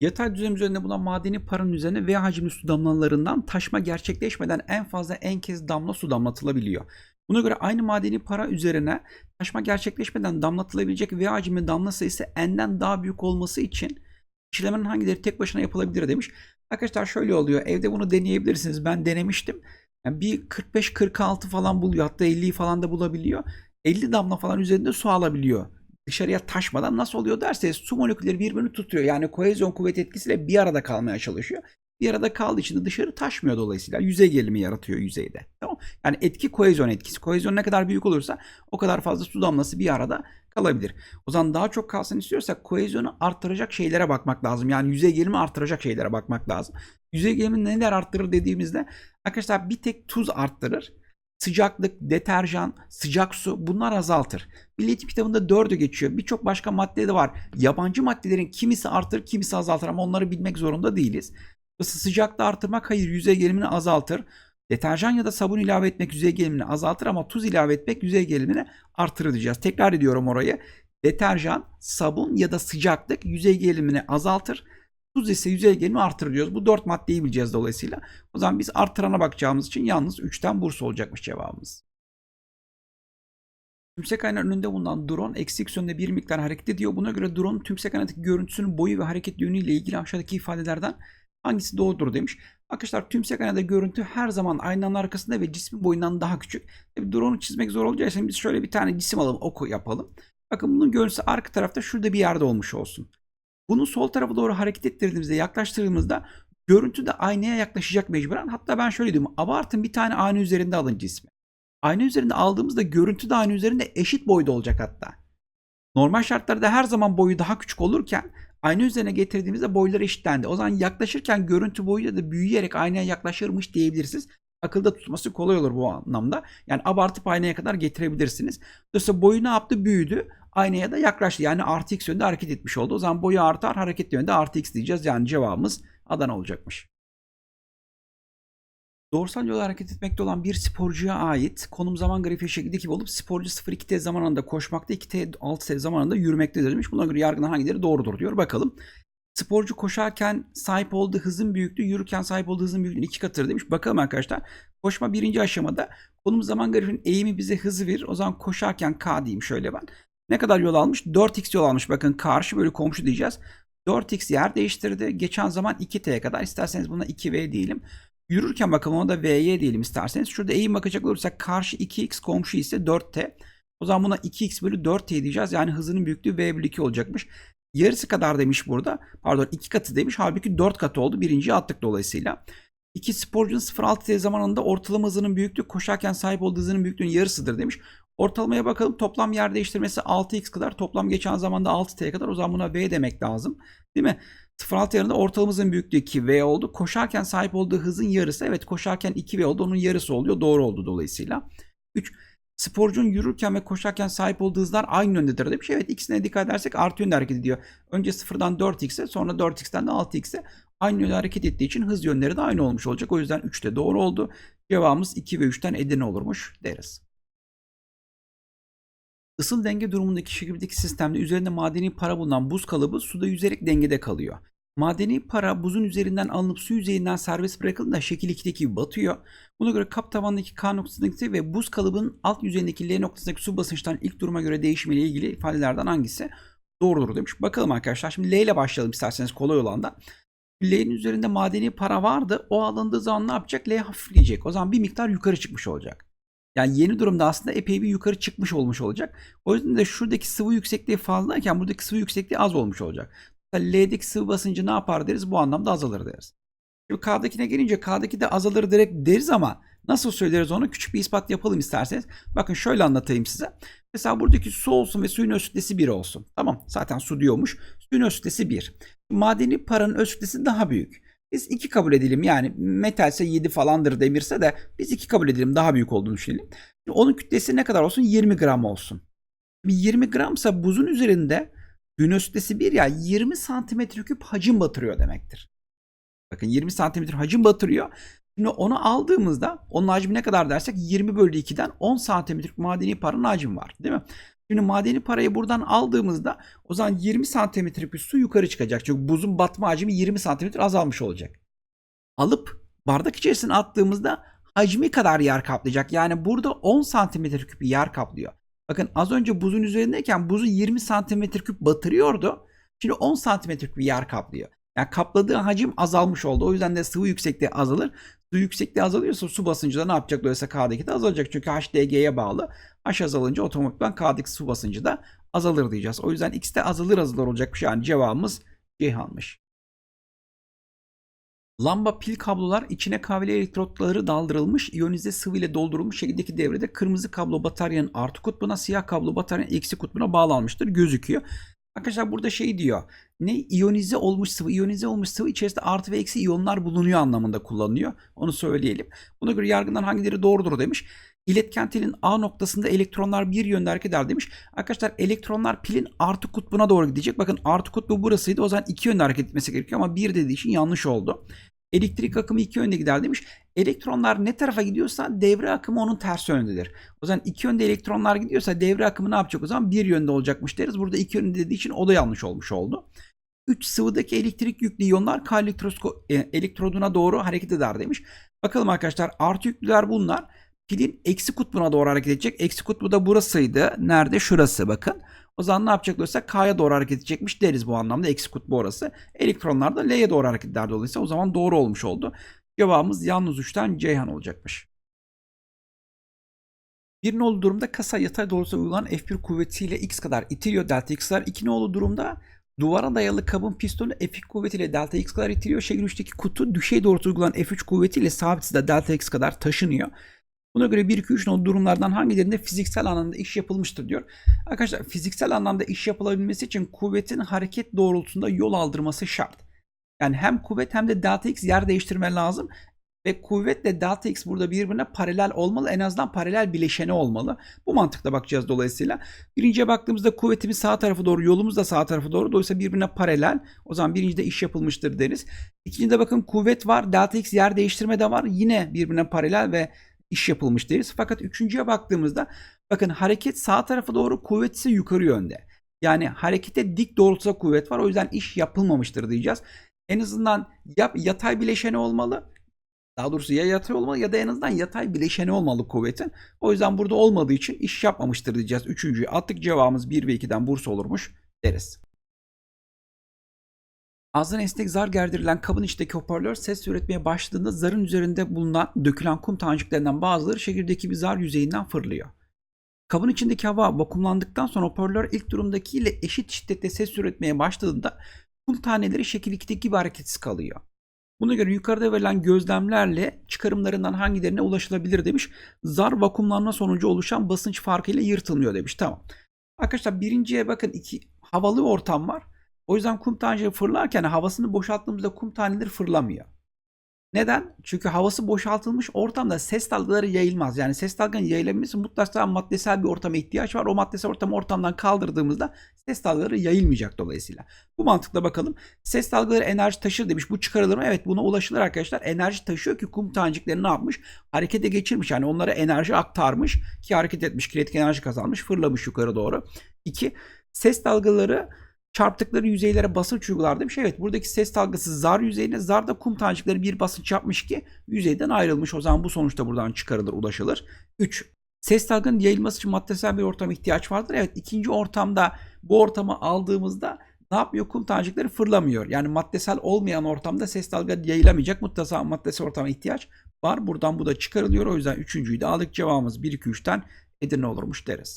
Yatay düzlem üzerinde bulunan madeni paranın üzerine V hacimli su damlalarından taşma gerçekleşmeden en fazla en kez damla su damlatılabiliyor. Buna göre aynı madeni para üzerine taşma gerçekleşmeden damlatılabilecek V hacimli damla sayısı n'den daha büyük olması için işlemenin hangileri tek başına yapılabilir demiş. Arkadaşlar şöyle oluyor. Evde bunu deneyebilirsiniz. Ben denemiştim. Yani bir 45-46 falan buluyor. Hatta 50'yi falan da bulabiliyor. 50 damla falan üzerinde su alabiliyor. Dışarıya taşmadan nasıl oluyor derseniz su molekülleri birbirini tutuyor. Yani kohezyon kuvvet etkisiyle bir arada kalmaya çalışıyor. Bir arada kaldığı için de dışarı taşmıyor dolayısıyla. Yüzey gerilimi yaratıyor yüzeyde. Tamam Yani etki kohezyon etkisi. Kohezyon ne kadar büyük olursa o kadar fazla su damlası bir arada kalabilir. O zaman daha çok kalsın istiyorsak kohezyonu artıracak şeylere bakmak lazım. Yani yüzey gerilimi artıracak şeylere bakmak lazım. Yüzey gerilimi neler arttırır dediğimizde arkadaşlar bir tek tuz arttırır. Sıcaklık, deterjan, sıcak su bunlar azaltır. Milli kitabında 4'ü geçiyor. Birçok başka madde de var. Yabancı maddelerin kimisi artırır, kimisi azaltır ama onları bilmek zorunda değiliz. Sıcaklığı artırmak hayır yüzey gerilimini azaltır. Deterjan ya da sabun ilave etmek yüzey gerilimini azaltır ama tuz ilave etmek yüzey gerilimini artırır diyeceğiz. Tekrar ediyorum orayı. Deterjan, sabun ya da sıcaklık yüzey gerilimini azaltır. Tuz ise yüzey gerilimi artırır diyoruz. Bu dört maddeyi bileceğiz dolayısıyla. O zaman biz artırana bakacağımız için yalnız 3'ten burs olacakmış cevabımız. Tümsek aynanın önünde bulunan drone eksi x yönünde bir miktar hareket ediyor. Buna göre drone'un tümsek aynadaki görüntüsünün boyu ve hareket yönüyle ilgili aşağıdaki ifadelerden hangisi doğrudur demiş. Arkadaşlar tümsek aynada görüntü her zaman aynanın arkasında ve cismin boyundan daha küçük. Tabii drone'u çizmek zor olacağı için biz şöyle bir tane cisim alalım, oku yapalım. Bakın bunun görüntüsü arka tarafta şurada bir yerde olmuş olsun. Bunu sol tarafa doğru hareket ettirdiğimizde, yaklaştırdığımızda görüntü de aynaya yaklaşacak mecburen. Hatta ben şöyle diyorum. Abartın bir tane ayna üzerinde alın cismi. Ayna üzerinde aldığımızda görüntü de ayna üzerinde eşit boyda olacak hatta. Normal şartlarda her zaman boyu daha küçük olurken ayna üzerine getirdiğimizde boyları eşitlendi. O zaman yaklaşırken görüntü boyu da büyüyerek aynaya yaklaşırmış diyebilirsiniz. Akılda tutması kolay olur bu anlamda. Yani abartıp aynaya kadar getirebilirsiniz. Dolayısıyla boyu ne yaptı? Büyüdü. Aynaya da yaklaştı. Yani artı x yönünde hareket etmiş oldu. O zaman boyu artar, hareket yönünde artı x diyeceğiz. Yani cevabımız Adana olacakmış. Doğrusal yolda hareket etmekte olan bir sporcuya ait konum zaman grafiği şekildeki olup sporcu 0-2t zamanında koşmakta 2t 6t zamanında yürümektedir demiş. Buna göre yargının hangileri doğrudur diyor. Bakalım. Sporcu koşarken sahip olduğu hızın büyüklüğü yürürken sahip olduğu hızın büyüklüğünün iki katıdır demiş. Bakalım arkadaşlar. Koşma birinci aşamada konum zaman grafiğinin eğimi bize hızı verir. O zaman koşarken k diyeyim şöyle ben. Ne kadar yol almış? 4x yol almış. Bakın karşı böyle komşu diyeceğiz. 4x yer değiştirdi. Geçen zaman 2t'ye kadar. İsterseniz buna 2v diyelim. Yürürken bakalım ona da vy diyelim isterseniz. Şurada eğim bakacak olursak karşı 2x komşu ise 4t. O zaman buna 2x bölü 4t diyeceğiz. Yani hızının büyüklüğü v bölü 2 olacakmış. Yarısı kadar demiş burada. Pardon 2 katı demiş. Halbuki 4 katı oldu. Birinciyi attık dolayısıyla. İki sporcunun 0.6t zamanında ortalama hızının büyüklüğü koşarken sahip olduğu hızının büyüklüğünün yarısıdır demiş. Ortalamaya bakalım. Toplam yer değiştirmesi 6x kadar. Toplam geçen zamanda 6t kadar. O zaman buna v demek lazım. Değil mi? 0.6 yanında ortalama hızın büyüklüğü 2v oldu. Koşarken sahip olduğu hızın yarısı. Evet koşarken 2v oldu. Onun yarısı oluyor. Doğru oldu dolayısıyla. 3. Sporcunun yürürken ve koşarken sahip olduğu hızlar aynı yöndedir demiş. Evet ikisine dikkat edersek artı yönde hareket ediyor. Önce 0'dan 4x'e sonra 4x'ten de 6x'e aynı yönde hareket ettiği için hız yönleri de aynı olmuş olacak. O yüzden 3 de doğru oldu. Cevabımız 2 ve 3'ten Edirne olurmuş deriz. Isıl denge durumundaki şekildeki sistemde üzerinde madeni para bulunan buz kalıbı suda yüzerek dengede kalıyor. Madeni para buzun üzerinden alınıp su yüzeyinden serbest bırakıldığında şekil 2'deki gibi batıyor. Buna göre kap tavanındaki K noktasındaki ve buz kalıbının alt yüzeyindeki L noktasındaki su basınçtan ilk duruma göre değişimiyle ilgili ifadelerden hangisi doğrudur demiş. Bakalım arkadaşlar. Şimdi L ile başlayalım isterseniz kolay olan da. L'nin üzerinde madeni para vardı. O alındığı zaman ne yapacak? L hafifleyecek. O zaman bir miktar yukarı çıkmış olacak. Yani yeni durumda aslında epey bir yukarı çıkmış olmuş olacak. O yüzden de şuradaki sıvı yüksekliği fazlayken buradaki sıvı yüksekliği az olmuş olacak. L'deki sıvı basıncı ne yapar deriz? Bu anlamda azalır deriz. Şimdi K'dakine gelince K'daki de azalır direkt deriz ama nasıl söyleriz onu? Küçük bir ispat yapalım isterseniz. Bakın şöyle anlatayım size. Mesela buradaki su olsun ve suyun öz kütlesi 1 olsun. Tamam zaten su diyormuş. Suyun öz kütlesi 1. Madeni paranın öz daha büyük. Biz 2 kabul edelim yani metalse 7 falandır demirse de biz 2 kabul edelim daha büyük olduğunu düşünelim. Şimdi onun kütlesi ne kadar olsun? 20 gram olsun. Bir 20 gramsa buzun üzerinde suyun öz kütlesi 1 ya 20 santimetre küp hacim batırıyor demektir. Bakın 20 santimetre hacim batırıyor. Şimdi onu aldığımızda onun hacmi ne kadar dersek 20 bölü 2'den 10 santimetre madeni paranın hacmi var değil mi? Şimdi madeni parayı buradan aldığımızda o zaman 20 santimetre bir su yukarı çıkacak. Çünkü buzun batma hacmi 20 santimetre azalmış olacak. Alıp bardak içerisine attığımızda hacmi kadar yer kaplayacak. Yani burada 10 santimetre küp yer kaplıyor. Bakın az önce buzun üzerindeyken buzu 20 santimetre küp batırıyordu. Şimdi 10 santimetre küp yer kaplıyor. Yani kapladığı hacim azalmış oldu. O yüzden de sıvı yüksekliği azalır. Su yüksekliği azalıyorsa su basıncı da ne yapacak? Dolayısıyla K'daki de azalacak. Çünkü HDG'ye bağlı. H azalınca otomatikman K'daki su basıncı da azalır diyeceğiz. O yüzden X de azalır azalır olacakmış. Yani cevabımız Ceyhan'mış. Lamba pil kablolar içine kahveli elektrotları daldırılmış, iyonize sıvı ile doldurulmuş şekildeki devrede kırmızı kablo bataryanın artı kutbuna, siyah kablo bataryanın eksi kutbuna bağlanmıştır gözüküyor. Arkadaşlar burada şey diyor. Ne iyonize olmuş sıvı, iyonize olmuş sıvı içerisinde artı ve eksi iyonlar bulunuyor anlamında kullanılıyor. Onu söyleyelim. Buna göre yargıdan hangileri doğrudur demiş. İletken telin A noktasında elektronlar bir yönde hareket eder demiş. Arkadaşlar elektronlar pilin artı kutbuna doğru gidecek. Bakın artı kutbu burasıydı. O zaman iki yönde hareket etmesi gerekiyor ama bir dediği için yanlış oldu. Elektrik akımı iki yönde gider demiş. Elektronlar ne tarafa gidiyorsa devre akımı onun ters yönündedir. O zaman iki yönde elektronlar gidiyorsa devre akımı ne yapacak o zaman? Bir yönde olacakmış deriz. Burada iki yönde dediği için o da yanlış olmuş oldu. 3 sıvıdaki elektrik yüklü iyonlar K e, elektroduna doğru hareket eder demiş. Bakalım arkadaşlar artı yüklüler bunlar. Pilin eksi kutbuna doğru hareket edecek. Eksi kutbu da burasıydı. Nerede? Şurası bakın. O zaman ne yapacak olursa K'ya doğru hareket edecekmiş deriz bu anlamda. Eksi kutbu orası. Elektronlar da L'ye doğru hareket eder dolayısıyla o zaman doğru olmuş oldu. Cevabımız yalnız 3'ten Ceyhan olacakmış. Bir nolu durumda kasa yatay doğrultuda uygulanan F1 kuvvetiyle x kadar itiliyor delta x kadar. İki nolu durumda duvara dayalı kabın pistonu F2 kuvvetiyle delta x kadar itiliyor. Şekil 3'teki kutu düşey doğrultuda uygulanan F3 kuvvetiyle sabit hızda delta x kadar taşınıyor. Buna göre 1, 2, 3 nolu durumlardan hangilerinde fiziksel anlamda iş yapılmıştır diyor. Arkadaşlar fiziksel anlamda iş yapılabilmesi için kuvvetin hareket doğrultusunda yol aldırması şart. Yani hem kuvvet hem de delta x yer değiştirme lazım. Ve kuvvetle delta x burada birbirine paralel olmalı. En azından paralel bileşeni olmalı. Bu mantıkla bakacağız dolayısıyla. Birinciye baktığımızda kuvvetimiz sağ tarafa doğru, yolumuz da sağ tarafa doğru. Dolayısıyla birbirine paralel. O zaman birincide iş yapılmıştır deriz. İkincide bakın kuvvet var. Delta x yer değiştirme de var. Yine birbirine paralel ve iş yapılmış deriz. Fakat üçüncüye baktığımızda bakın hareket sağ tarafa doğru kuvvet ise yukarı yönde. Yani harekete dik doğrultuda kuvvet var. O yüzden iş yapılmamıştır diyeceğiz. En azından ya yatay bileşeni olmalı. Daha doğrusu ya yatay olmalı ya da en azından yatay bileşeni olmalı kuvvetin. O yüzden burada olmadığı için iş yapmamıştır diyeceğiz. Üçüncüyü attık cevabımız 1 ve 2'den Bursa olurmuş deriz. Ağzına esnek zar gerdirilen kabın içindeki hoparlör ses üretmeye başladığında zarın üzerinde bulunan dökülen kum taneciklerinden bazıları şekildeki bir zar yüzeyinden fırlıyor. Kabın içindeki hava vakumlandıktan sonra hoparlör ilk durumdakiyle eşit şiddette ses üretmeye başladığında kum taneleri şekil 2'deki gibi hareketsiz kalıyor. Buna göre yukarıda verilen gözlemlerle çıkarımlarından hangilerine ulaşılabilir demiş. Zar vakumlanma sonucu oluşan basınç farkıyla yırtılmıyor demiş. Tamam. Arkadaşlar birinciye bakın iki havalı ortam var. O yüzden kum taneleri fırlarken havasını boşalttığımızda kum taneleri fırlamıyor. Neden? Çünkü havası boşaltılmış ortamda ses dalgaları yayılmaz. Yani ses dalganın yayılabilmesi mutlaka maddesel bir ortama ihtiyaç var. O maddesel ortamı ortamdan kaldırdığımızda ses dalgaları yayılmayacak dolayısıyla. Bu mantıkla bakalım. Ses dalgaları enerji taşır demiş. Bu çıkarılır mı? Evet buna ulaşılır arkadaşlar. Enerji taşıyor ki kum tanecikleri ne yapmış? Harekete geçirmiş. Yani onlara enerji aktarmış ki hareket etmiş. Kinetik enerji kazanmış. Fırlamış yukarı doğru. 2. Ses dalgaları çarptıkları yüzeylere basınç uygular demiş. Evet buradaki ses dalgası zar yüzeyine zarda kum tanecikleri bir basınç yapmış ki yüzeyden ayrılmış. O zaman bu sonuçta buradan çıkarılır, ulaşılır. 3. Ses dalganın yayılması için maddesel bir ortama ihtiyaç vardır. Evet ikinci ortamda bu ortamı aldığımızda ne yapmıyor? Kum tanecikleri fırlamıyor. Yani maddesel olmayan ortamda ses dalga yayılamayacak. Mutlaka maddesel ortama ihtiyaç var. Buradan bu da çıkarılıyor. O yüzden üçüncüyü de aldık. Cevabımız 1, 2, 3'ten Edirne olurmuş deriz.